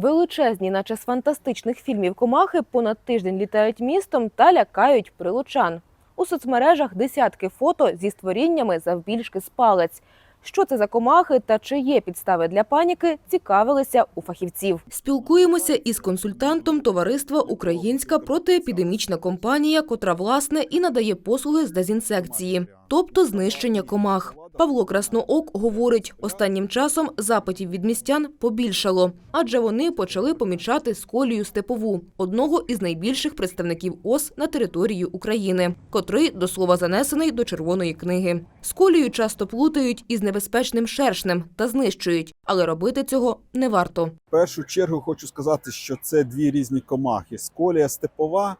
Величезні, наче з фантастичних фільмів комахи, понад тиждень літають містом та лякають прилучан. У соцмережах десятки фото зі створіннями завбільшки з палець. Що це за комахи та чи є підстави для паніки, цікавилися у фахівців. Спілкуємося із консультантом товариства Українська протиепідемічна компанія, котра власне і надає послуги з дезінсекції, тобто знищення комах. Павло Красноок говорить, останнім часом запитів від містян побільшало, адже вони почали помічати сколію степову, одного із найбільших представників ос на території України, котрий до слова занесений до червоної книги. Сколію часто плутають із небезпечним шершнем та знищують, але робити цього не варто. В першу чергу хочу сказати, що це дві різні комахи. Сколія степова,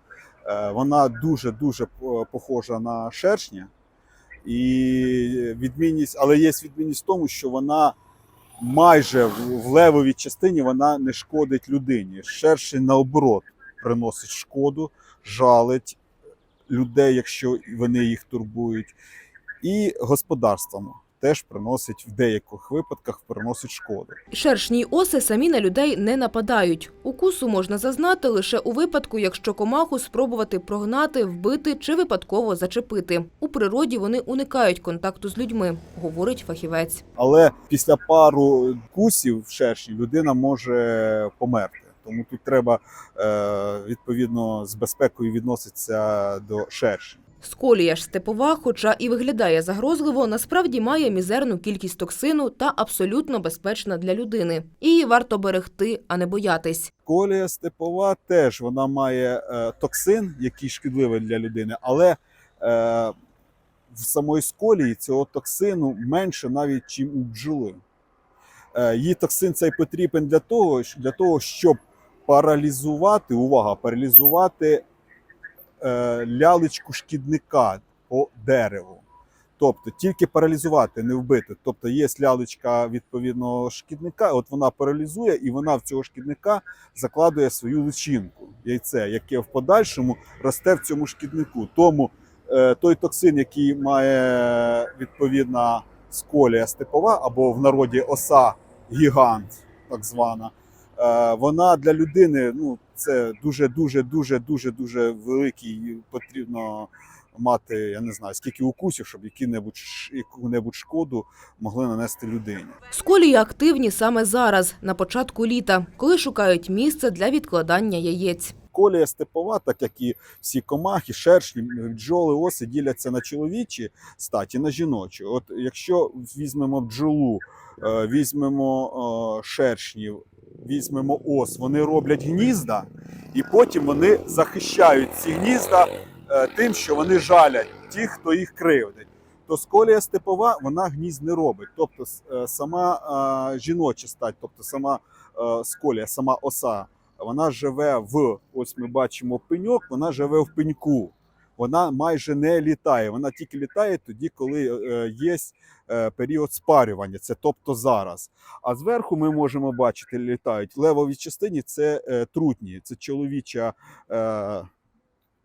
е, вона дуже дуже похожа на шершня. І відмінність, але є відмінність в тому, що вона майже в левовій частині вона не шкодить людині. Шершень наоборот приносить шкоду, жалить людей, якщо вони їх турбують, і господарствам теж приносить в деяких випадках приносить шкоду. Шершні оси самі на людей не нападають. Укусу можна зазнати лише у випадку, якщо комаху спробувати прогнати, вбити чи випадково зачепити. У природі вони уникають контакту з людьми, говорить фахівець. Але після пару кусів в шершні людина може померти. Тому тут треба е, відповідно з безпекою відноситися до шершень. Сколія ж степова, хоча і виглядає загрозливо, насправді має мізерну кількість токсину та абсолютно безпечна для людини. Її варто берегти, а не боятись. Колія степова теж вона має е, токсин, який шкідливий для людини, але е, в самої сколії цього токсину менше навіть чим у бджоли. Е, її токсин цей потрібен для того, для того, щоб паралізувати, увага, паралізувати лялечку шкідника по дереву. Тобто тільки паралізувати, не вбити. Тобто є лялечка відповідного шкідника, от вона паралізує, і вона в цього шкідника закладує свою личинку, яйце, яке в подальшому росте в цьому шкіднику. Тому е, той токсин, який має відповідна сколія степова, або в народі оса гігант, так звана, е, вона для людини ну, це дуже, дуже, дуже, дуже, дуже великий. Потрібно мати, я не знаю, скільки укусів, щоб які-небудь яку-небудь шкоду могли нанести людині. Сколії активні саме зараз, на початку літа, коли шукають місце для відкладання яєць. Колія степова, так як і всі комахи, шершні, бджоли, оси діляться на чоловічі статі, на жіночі. От якщо візьмемо бджолу, е, візьмемо е, шершнів, візьмемо ос, вони роблять гнізда, і потім вони захищають ці гнізда е, тим, що вони жалять тих, хто їх кривдить. То сколія степова вона гнізд не робить. Тобто сама жіноча стать, тобто сама сколія, сама оса, вона живе в ось ми бачимо пеньок, вона живе в пеньку. Вона майже не літає. Вона тільки літає тоді, коли е, є е, період спарювання, це тобто зараз. А зверху ми можемо бачити, літають в левовій частині це е, трутні, це чоловіча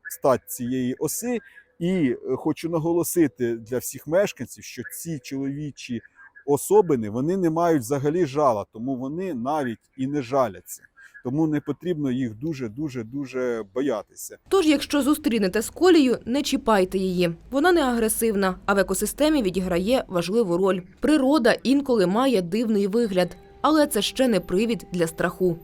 стать цієї оси. І хочу наголосити для всіх мешканців, що ці чоловічі особини вони не мають взагалі жала, тому вони навіть і не жаляться. Тому не потрібно їх дуже дуже дуже боятися. Тож, якщо зустрінете з колією, не чіпайте її. Вона не агресивна, а в екосистемі відіграє важливу роль. Природа інколи має дивний вигляд, але це ще не привід для страху.